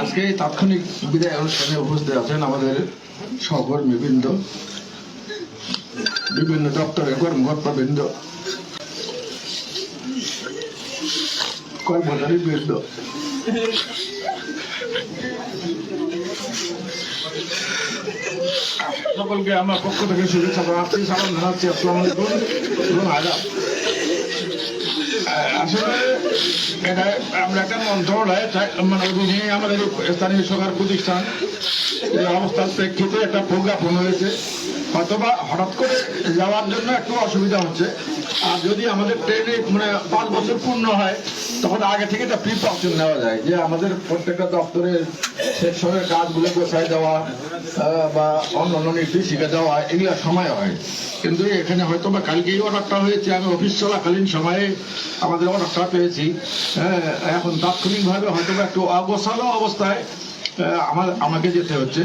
আজকে তাৎক্ষণিক বিদায় অনুষ্ঠানে উপস্থিত আছেন আমাদের সহকর্মীবৃন্দ বিভিন্ন দপ্তরের কর্মকর্তাবৃন্দ কর্মচারী বৃন্দ সকলকে আমার পক্ষ থেকে শুভেচ্ছা জানাচ্ছি, সালাম জানাচ্ছি, আসসালামু আলাইকুম এবং আসলে এটা আমরা একটা মন্ত্রণালয় মানে অধীনে আমাদের স্থানীয় সরকার প্রতিষ্ঠান। এই অবস্থার প্রেক্ষিতে একটা প্রজ্ঞাপন হয়েছে। হয়তোবা হঠাৎ করে যাওয়ার জন্য একটু অসুবিধা হচ্ছে। আর যদি আমাদের ট্রেনে মানে পাঁচ বছর পূর্ণ হয় তখন আগে থেকে একটা প্রিপারেশন নেওয়া যায় যে আমাদের প্রত্যেকটা দপ্তরের সেকশনের কাজগুলো গোছায় দেওয়া বা অন্য অন্য নির্দেশিকা দেওয়া, এগুলো সময় হয়। কিন্তু এখানে হয়তো বা কালকেই অর্ডারটা হয়েছে। আমি অফিস চলাকালীন সময়ে আমাদের অর্ডারটা পেয়েছি। হ্যাঁ, এখন তাৎক্ষণিকভাবে হয়তো বা একটু অগোছালো অবস্থায় আমার আমাকে যেতে হচ্ছে।